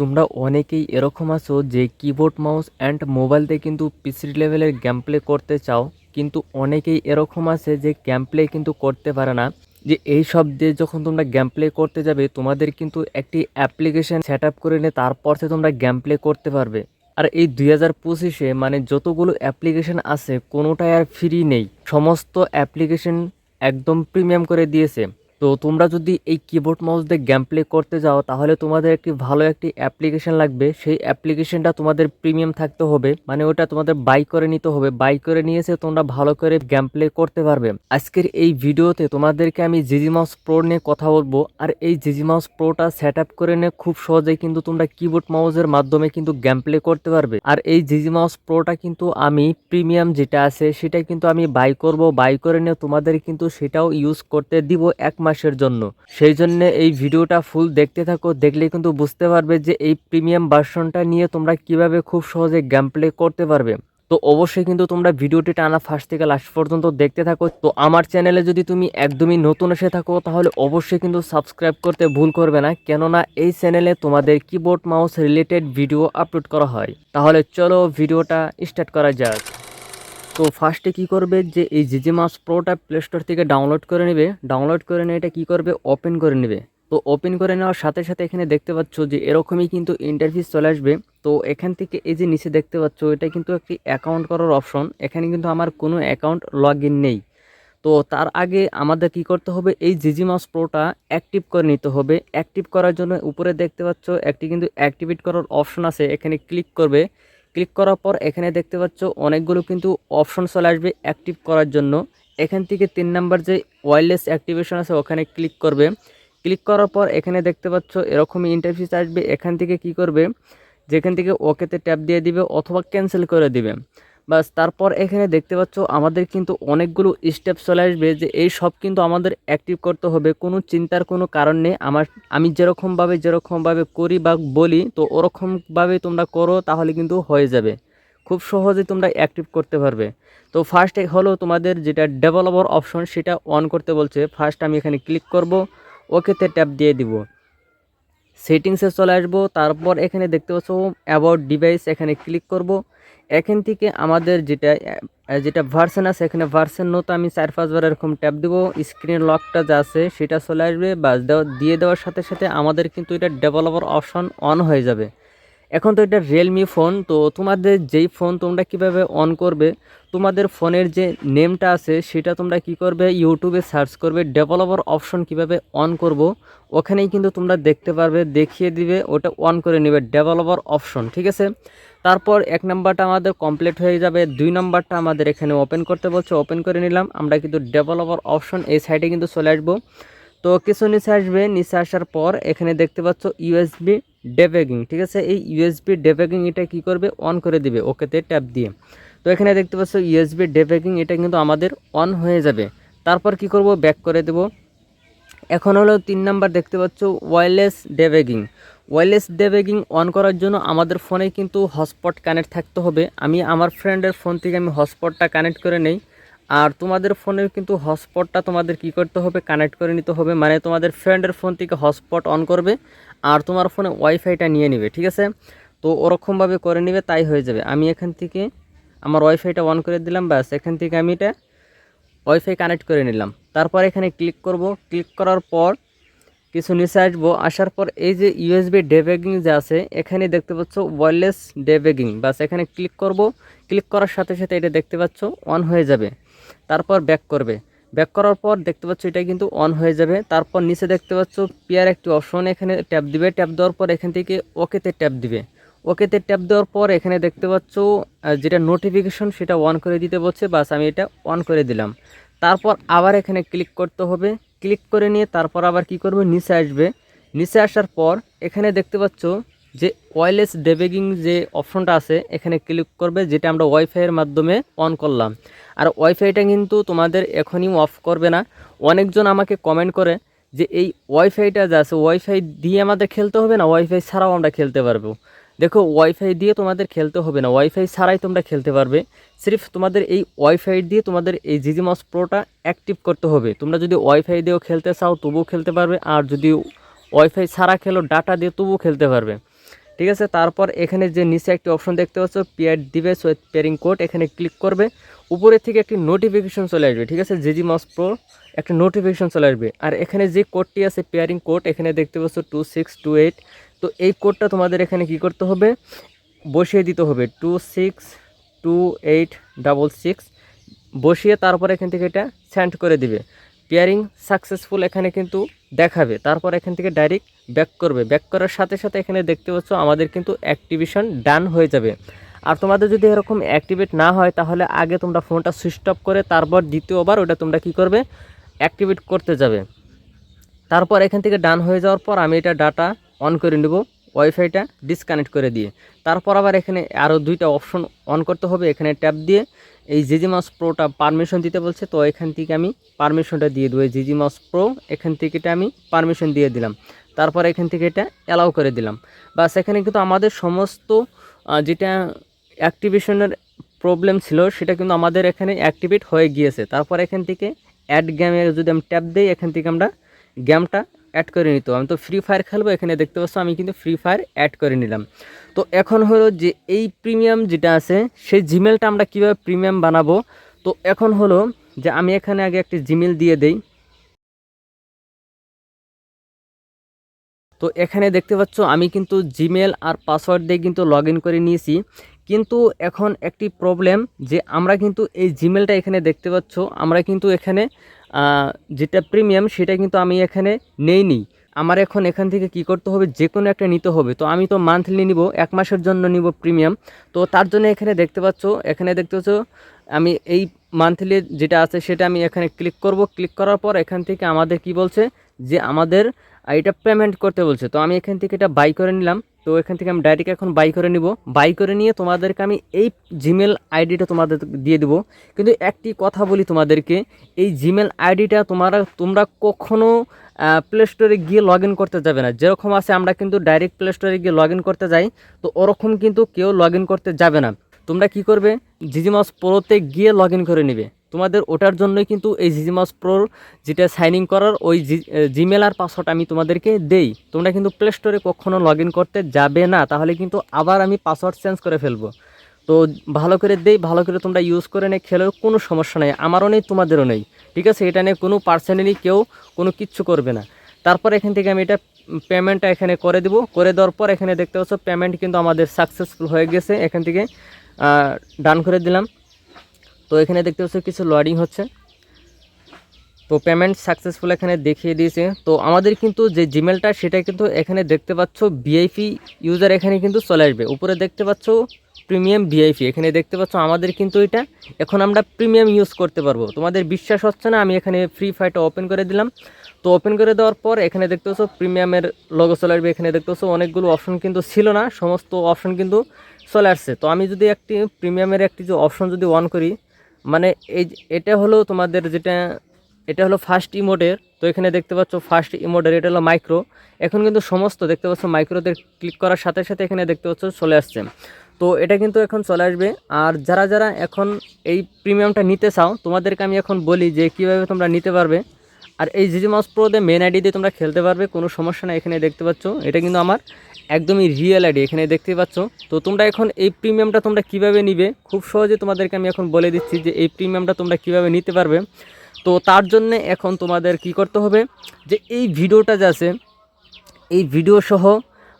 তোমরা অনেকেই এরকম আছো যে কিবোর্ড মাউস অ্যান্ড মোবাইল দিয়ে কিন্তু পিসি লেভেলের গেম করতে চাও, কিন্তু অনেকেই এরকম আছে যে গেম কিন্তু করতে পারে না। যে এই সব দিয়ে যখন তোমরা গেম প্লে করতে যাবে, তোমাদের কিন্তু একটি অ্যাপ্লিকেশন সেট আপ করে নিয়ে তারপর থেকে তোমরা গেম প্লে করতে পারবে। আর এই দুই হাজার পঁচিশে মানে যতগুলো অ্যাপ্লিকেশন আছে, কোনোটাই আর ফ্রি নেই। সমস্ত অ্যাপ্লিকেশন একদম প্রিমিয়াম করে দিয়েছে। তো তোমরা যদি এই কিবোর্ড মাউস দিয়ে গেম প্লে করতে যাও, তাহলে তোমাদের একটি ভালো একটি অ্যাপ্লিকেশন লাগবে। সেই অ্যাপ্লিকেশনটা তোমাদের প্রিমিয়াম থাকতে হবে মানে ওটা তোমাদের বাই করে নিতে হবে। বাই করে নিয়েছে তোমরা ভালো করে গেম প্লে করতে পারবে। আজকের এই ভিডিওতে তোমাদেরকে আমি জিজি মাউস প্রো নিয়ে কথা বলব। আর এই জিজি মাউস প্রোটা সেট আপ করে নিয়ে খুব সহজেই কিন্তু তোমরা কিবোর্ড মাউসের মাধ্যমে কিন্তু গেম প্লে করতে পারবে। আর এই জিজি মাউস প্রোটা কিন্তু আমি প্রিমিয়াম যেটা আছে সেটা কিন্তু আমি বাই করব। বাই করে নিয়ে তোমাদের কিন্তু সেটাও ইউজ করতে দিব। এক মাসের জন্য। সেই জন্য এই ভিডিওটা ফুল দেখতে থাকো দেখলে কিন্তু বুঝতে পারবে যে এই প্রিমিয়াম ভার্সনটা নিয়ে তোমরা কীভাবে খুব সহজে গেম প্লে করতে পারবে। তো অবশ্যই কিন্তু তোমরা ভিডিওটি টানা ফার্স্ট থেকে লাস্ট পর্যন্ত দেখতে থাকো। তো আমার চ্যানেলে যদি তুমি একদমই নতুন এসে থাকো, তাহলে অবশ্যই কিন্তু সাবস্ক্রাইব করতে ভুল করবে না, কেননা এই চ্যানেলে তোমাদের keyboard mouse related video upload করা হয়। তাহলে চলো ভিডিওটা স্টার্ট করা যাক। তো ফার্স্টে কি করবে যে, এই জিজি মাস প্রোটা প্লে স্টোর থেকে ডাউনলোড করে নেবে ডাউনলোড করে নিয়ে এটা কী করবে? ওপেন করে নেবে। তো ওপেন করে নেওয়ার সাথে সাথে এখানে দেখতে পাচ্ছ যে, এরকমই কিন্তু ইন্টারফিস চলে আসবে। তো এখান থেকে এই যে নিচে দেখতে পাচ্ছ, এটা কিন্তু একটি অ্যাকাউন্ট করার অপশন এখানে কিন্তু আমার কোনো অ্যাকাউন্ট লগ নেই। তো তার আগে আমাদের কি করতে হবে? এই জিজি মাস প্রোটা অ্যাক্টিভ করে নিতে হবে। অ্যাক্টিভ করার জন্য উপরে দেখতে পাচ্ছ, একটি কিন্তু অ্যাক্টিভেট করার অপশন আছে। এখানে ক্লিক করবে। ক্লিক করার পর এখানে দেখতে পাচ্ছ অনেকগুলো কিন্তু অপশন চলে আসবে অ্যাক্টিভ করার জন্য। এখান থেকে তিন নাম্বার যে ওয়্যারলেস অ্যাক্টিভেশন আছে, ওখানে ক্লিক করবে। ক্লিক করার পর এখানে দেখতে পাচ্ছ এরকমই ইন্টারফিস আসবে। এখান থেকে কি করবে? যেখান থেকে ওকেতে ট্যাপ দিয়ে দিবে অথবা ক্যান্সেল করে দিবে। বাস তারপর এখানে দেখতে পাচ্ছ আমাদের কিন্তু অনেকগুলো স্টেপ চলে আসবে যে এই সব কিন্তু আমাদের অ্যাক্টিভ করতে হবে। কোনো চিন্তার কোনো কারণ নেই। আমার, আমি যেরকমভাবে যেরকমভাবে করি বা বলি, তো ওরকমভাবে তোমরা করো তাহলে কিন্তু হয়ে যাবে। খুব সহজে তোমরা অ্যাক্টিভ করতে পারবে। তো ফার্স্ট হলো তোমাদের যেটা ডেভেলপার অপশন সেটা অন করতে বলছে। ফার্স্ট আমি এখানে ক্লিক করব। ওকেতে ট্যাপ দিয়ে দিব। সেটিংসে চলে আসব। তারপর এখানে দেখতে পাচ্ছ অ্যাবাউট ডিভাইস এখানে ক্লিক করব। এখান থেকে আমাদের যেটা যেটা ভার্সন আছে, এখানে ভার্সন নতো আমি চার পাঁচবার এরকম ট্যাপ দেবো। স্ক্রিনের লকটা যা আছে, সেটা চলে আসবে। বা দিয়ে দেওয়ার সাথে সাথে আমাদের কিন্তু এটা ডেভেলপার অপশন অন হয়ে যাবে। এখন তো এটা রিয়েলমি ফোন তো তোমাদের যেই ফোন তোমরা কীভাবে অন করবে, তোমাদের ফোনের যে নেমটা আছে, সেটা তোমরা কি করবে ইউটিউবে সার্চ করবে ডেভেলপার অপশন কীভাবে অন করব, ওখানেই কিন্তু তোমরা দেখতে পারবে, দেখিয়ে দিবে, ওটা অন করে নেবে ডেভেলপার অপশন ঠিক আছে? তারপর এক নাম্বারটা আমাদের কমপ্লিট হয়ে যাবে, দুই নাম্বারটা আমাদের এখানে ওপেন করতে বলছে ওপেন করে নিলাম, আমরা কিন্তু ডেভেলপার অপশন এই সাইডে কিন্তু চলে আসব। তো কিছু নিচে আসবে, নিচে আসার পর এখানে দেখতে পাচ্ছ ইউএসবি ডেবেগিং ঠিক আছে? এই ইউএসবি ডেবেগিং এটা কি করবে? অন করে দিবে, ওকেতে ট্যাপ দিয়ে। তো এখানে দেখতে পাচ্ছ ইউএসবি ডেবেগিং এটা কিন্তু আমাদের অন হয়ে যাবে। তারপর কি করব? ব্যাক করে দেব। এখন হলো তিন নাম্বার দেখতে পাচ্ছ wireless debugging wireless debugging on করার জন্য আমাদের ফোনে কিন্তু হটস্পট কানেক্ট থাকতে হবে। আমি আমার ফ্রেন্ডের ফোন থেকে আমি হটস্পটটা কানেক্ট করে নেই। আর তোমাদের ফোনের কিন্তু হটস্পটটা তোমাদের কি করতে হবে? কানেক্ট করে নিতে হবে। মানে তোমাদের ফ্রেন্ডের ফোন থেকে হটস্পট অন করবে আর তোমার ফোনে ওয়াইফাইটা নিয়ে নেবে, ঠিক আছে? তো ওরকমভাবে করে নেবে, তাই হয়ে যাবে। আমি এখান থেকে আমার ওয়াইফাইটা অন করে দিলাম, ব্যাস। এখান থেকে আমি এটা ওয়াইফাই কানেক্ট করে নিলাম। তারপর এখানে ক্লিক করব। ক্লিক করার পর কিছু নিচে আসব। আসার পর এই যে ইউএসবি ডেবেগিং যে আছে, এখানে দেখতে পাচ্ছ ওয়্যারলেস ডেবেগিং বাস এখানে ক্লিক করব। ক্লিক করার সাথে সাথে এটা দেখতে পাচ্ছ অন হয়ে যাবে। তারপর ব্যাক করবে। ব্যাক করার পর দেখতে পাচ্ছ এটা কিন্তু অন হয়ে যাবে। তারপর নিচে দেখতে পাচ্ছ পেয়ার একটি অপশন এখানে ট্যাপ দিবে। ট্যাপ দেওয়ার পর এখান থেকে ওকেতে ট্যাপ দিবে। ওকেতে ট্যাপ দেওয়ার পর এখানে দেখতে পাচ্ছ যেটা নোটিফিকেশন সেটা অন করে দিতে বলছে। বাস আমি এটা অন করে দিলাম। তারপর আবার এখানে ক্লিক করতে হবে। ক্লিক করে নিয়ে তারপর আবার কি করবে? নিচে আসবে। নিচে আসার পর এখানে দেখতে পাচ্ছ যে ওয়্যারলেস ডেবেগিং যে অপশনটা আছে, এখানে ক্লিক করবে, যেটা আমরা ওয়াইফাইয়ের মাধ্যমে অন করলাম। আর ওয়াইফাইটা কিন্তু তোমাদের এখনই অফ করবে না। অনেকজন আমাকে কমেন্ট করে যে, এই ওয়াইফাইটা যা আছে ওয়াইফাই দিয়ে আমাদের খেলতে হবে না? ওয়াইফাই ছাড়াও আমরা খেলতে পারব? দেখো ওয়াইফাই দিয়ে তোমাদের খেলতে হবে না। ওয়াইফাই ছাড়াই তোমরা খেলতে পারবে। সির্ফ তোমাদের এই ওয়াইফাই দিয়ে তোমাদের এই জিজি মাস প্রোটা অ্যাক্টিভ করতে হবে। তোমরা যদি ওয়াইফাই দিয়েও খেলতে চাও, তবুও খেলতে পারবে। আর যদি ওয়াইফাই ছাড়া খেলো ডাটা দিয়ে তবুও খেলতে পারবে। ঠিক আছে? তারপর এখানে যে নিচে একটি অপশন দেখতে পাচ্ছ pair device with pairing code এখানে ক্লিক করবে। উপরে থেকে একটি নোটিফিকেশন চলে আসবে, ঠিক আছে? জিজি মস প্রো একটা নোটিফিকেশন চলে আসবে। আর এখানে যে কোডটি আছে পেয়ারিং কোড এখানে দেখতে পাচ্ছ টু সিক্স টু এইট তো এই কোডটা তোমাদের এখানে কি করতে হবে? বসিয়ে দিতে হবে two six two eight double six বসিয়ে তারপর এখান থেকে এটা সেন্ড করে দিবে। পেয়ারিং সাকসেসফুল এখানে কিন্তু দেখাবে। তারপর এখান থেকে ডাইরেক্ট ব্যাক করবে। ব্যাক করার সাথে সাথে এখানে দেখতে পাচ্ছ আমাদের কিন্তু অ্যাক্টিভেশন ডান হয়ে যাবে। আর তোমাদের যদি এরকম অ্যাক্টিভেট না হয়, তাহলে আগে তোমরা ফোনটা সুইচ অফ করে তারপর দ্বিতীয়বার ওটা তোমরা কি করবে? অ্যাক্টিভেট করতে যাবে। তারপর এখান থেকে ডান হয়ে যাওয়ার পর আমি এটা ডাটা অন করে নেব ওয়াইফাইটা ডিসকানেক্ট করে দিয়ে। তারপর আবার এখানে আরও দুইটা অপশন অন করতে হবে। এখানে ট্যাপ দিয়ে এই জিজি মাস প্রোটা পারমিশন দিতে বলছে, তো এখান থেকে আমি পারমিশনটা দিয়ে দেবো। এই জিজি মাস প্রো এখান থেকে এটা আমি পারমিশন দিয়ে দিলাম। তারপর এখান থেকে এটা অ্যালাউ করে দিলাম। বাস, এখানে কিন্তু আমাদের সমস্ত যেটা অ্যাক্টিভেশনের প্রবলেম ছিল, সেটা কিন্তু আমাদের এখানে অ্যাক্টিভেট হয়ে গিয়েছে। তারপর এখান থেকে অ্যাড গেমে যদি আমি ট্যাপ দিই, এখান থেকে আমরা গেমটা অ্যাড করে নিত আমি তো ফ্রি ফায়ার খেলব, এখানে দেখতে পাচ্ছ আমি কিন্তু ফ্রি ফায়ার অ্যাড করে নিলাম। তো এখন হলো যে এই প্রিমিয়াম যেটা আছে, সেই জিমেলটা আমরা কীভাবে প্রিমিয়াম বানাবো? তো এখন হলো যে আমি এখানে আগে একটি জিমেল দিয়ে দেই। তো এখানে দেখতে পাচ্ছ, আমি কিন্তু জিমেল আর পাসওয়ার্ড দিয়ে কিন্তু লগ করে নিয়েছি। কিন্তু এখন একটি প্রবলেম যে আমরা কিন্তু এই জিমেলটা এখানে দেখতে পাচ্ছ, আমরা কিন্তু এখানে যেটা প্রিমিয়াম সেটা কিন্তু আমি এখানে নেই নি আমার এখন এখান থেকে কি করতে হবে? যে কোনো একটা নিতে হবে। তো আমি তো মান্থলি নিব, এক মাসের জন্য নিব প্রিমিয়াম তো তার জন্য এখানে দেখতে পাচ্ছ, এখানে দেখতে পাচ্ছ, আমি এই মান্থলি যেটা আছে সেটা আমি এখানে ক্লিক করব। ক্লিক করার পর এখান থেকে আমাদের কি বলছে? যে আমাদের এটা পেমেন্ট করতে বলছে। তো আমি এখান থেকে এটা বাই করে নিলাম। তো এখান থেকে আমি ডাইরেক্ট এখন বাই করে নিব। বাই করে নিয়ে তোমাদেরকে আমি এই জিমেল আইডিটা তোমাদের দিয়ে দেবো। কিন্তু একটি কথা বলি তোমাদেরকে, এই জিমেল আইডিটা তোমরা তোমরা কখনো প্লে স্টোরে গিয়ে লগ করতে যাবে না। যেরকম আছে, আমরা কিন্তু ডাইরেক্ট প্লে স্টোরে গিয়ে লগ করতে যাই, তো ওরকম কিন্তু কেউ লগ করতে যাবে না। তোমরা কি করবে? জিজিমাস প্রোতে গিয়ে লগ করে নেবে। তোমাদের ওটার জন্যই কিন্তু এই জিজিমাস প্রোর যেটা সাইন ইন করার, ওই জিমেল আর পাসওয়ার্ড আমি তোমাদেরকে দেই। তোমরা কিন্তু প্লে স্টোরে কখনও লগ করতে যাবে না, তাহলে কিন্তু আবার আমি পাসওয়ার্ড চেঞ্জ করে ফেলব। তো ভালো করে দেই, ভালো করে তোমরা ইউজ করে নে খেলেও কোনো সমস্যা নেই। আমারও নেই, তোমাদেরও নেই। ঠিক আছে? এটা নিয়ে কোনো পার্সোনালি কেউ কোনো কিচ্ছু করবে না। তারপর এখান থেকে আমি এটা পেমেন্টটা এখানে করে দেবো। করে দেওয়ার পর এখানে দেখতে পাচ্ছ পেমেন্ট কিন্তু আমাদের সাকসেসফুল হয়ে গেছে এখান থেকে। ডান করে দিলাম। তো এখানে দেখতে পাচ্ছ কিছু লোডিং হচ্ছে। তো পেমেন্ট সাকসেসফুল এখানে দেখিয়ে দিয়েছে। তো আমাদের কিন্তু যে জিমেলটা সেটা কিন্তু এখানে দেখতে পাচ্ছ ভিআইপি ইউজার এখানে কিন্তু চলে আসবে। উপরে দেখতে পাচ্ছ প্রিমিয়াম ভিআইপি এখানে দেখতে পাচ্ছ আমাদের কিন্তু এটা। এখন আমরা প্রিমিয়াম ইউজ করতে পারব। তোমাদের বিশ্বাস হচ্ছে না, আমি এখানে ফ্রি ফায়ারটা ওপেন করে দিলাম। তো ওপেন করে দেওয়ার পর এখানে দেখতে পাচ্ছ প্রিমিয়ামের লগো চলে আসবে। এখানে দেখতে পাচ্ছ অনেকগুলো অপশন কিন্তু ছিল না, সমস্ত অপশন কিন্তু চলে আসছে। তো আমি যদি একটি প্রিমিয়ামের একটি যে অপশন যদি অন করি মানে এই এটা হলো তোমাদের যেটা, এটা হলো ফার্স্ট ইমোডের তো এখানে দেখতে পাচ্ছ ফার্স্ট ইমোডের এটা হলো মাইক্রো এখন কিন্তু সমস্ত দেখতে পাচ্ছ মাইক্রোতে ক্লিক করার সাথে সাথে এখানে দেখতে পাচ্ছ চলে আসছে। তো এটা কিন্তু এখন চলে আসবে। আর যারা যারা এখন এই প্রিমিয়ামটা নিতে চাও, তোমাদেরকে আমি এখন বলি যে কীভাবে তোমরা নিতে পারবে। আর এই জিজি মাউস প্রোতে মেন আইডি দিয়ে তোমরা খেলতে পারবে, কোনো সমস্যা না এখানে দেখতে পাচ্ছ। এটা কিন্তু আমার একদমই রিয়েল আইডি এখানে দেখতে পাচ্ছ। তো তোমরা এখন এই প্রিমিয়ামটা তোমরা কীভাবে নিবে, খুব সহজে তোমাদেরকে আমি এখন বলে দিচ্ছি যে এই প্রিমিয়ামটা তোমরা কীভাবে নিতে পারবে। তো তার জন্য এখন তোমাদের কি করতে হবে, যে এই ভিডিওটা যে আছে, এই ভিডিও সহ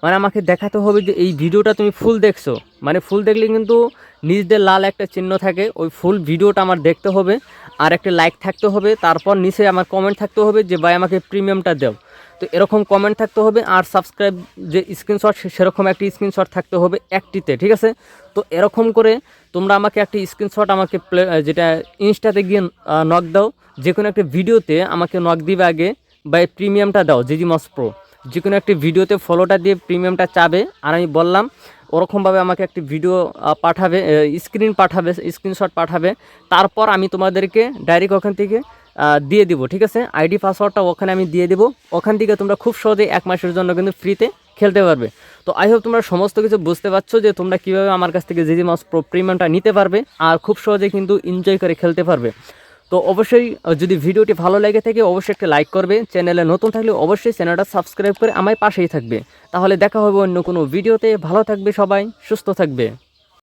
মানে আমাকে দেখাতে হবে যে এই ভিডিওটা তুমি ফুল দেখছ। মানে ফুল দেখলে কিন্তু নিজদের লাল একটা চিহ্ন থাকে, ওই ফুল ভিডিওটা আমার দেখতে হবে, আর একটা লাইক থাকতে হবে, তারপর নিচে আমার কমেন্ট থাকতে হবে যে, ভাই, আমাকে প্রিমিয়ামটা দাও। তো এরকম কমেন্ট থাকতে হবে, আর সাবস্ক্রাইব যে স্ক্রিনশট সেরকম একটি স্ক্রিনশট থাকতে হবে একটিতে, ঠিক আছে? তো এরকম করে তোমরা আমাকে একটি স্ক্রিনশট আমাকে প্লে যেটা ইনস্টাতে গিয়ে নক দাও। যে কোনো একটা ভিডিওতে আমাকে নক দিবে আগে বা প্রিমিয়ামটা দাও জিজি মস প্রো যে কোনো একটি ভিডিওতে ফলোটা দিয়ে প্রিমিয়ামটা চাবে। আর আমি বললাম, ওরকমভাবে আমাকে একটি ভিডিও পাঠাবে স্ক্রিন পাঠাবে স্ক্রিনশট পাঠাবে। তারপর আমি তোমাদেরকে ডাইরেক্ট ওখান থেকে দিয়ে দিব, ঠিক আছে? আইডি পাসওয়ার্ডটা ওখানে আমি দিয়ে দিব। ওখান থেকে তোমরা খুব সহজেই এক মাসের জন্য কিন্তু ফ্রিতে খেলতে পারবে। তো আই হোপ তোমরা সমস্ত কিছু বুঝতে পারছ যে তোমরা কীভাবে আমার কাছ থেকে জিজি মাস প্রো প্রিমিয়ামটা নিতে পারবে। আর খুব সহজে কিন্তু এনজয় করে খেলতে পারবে। তো অবশ্যই যদি ভিডিওটি ভালো লেগে থাকে, অবশ্যই একটা লাইক করবে। চ্যানেলে নতুন থাকলে অবশ্যই চ্যানেলটা সাবস্ক্রাইব করে আমায় পাশেই থাকবে। তাহলে দেখা হবে অন্য কোনো ভিডিওতে। ভালো থাকবে সবাই, সুস্থ থাকবে।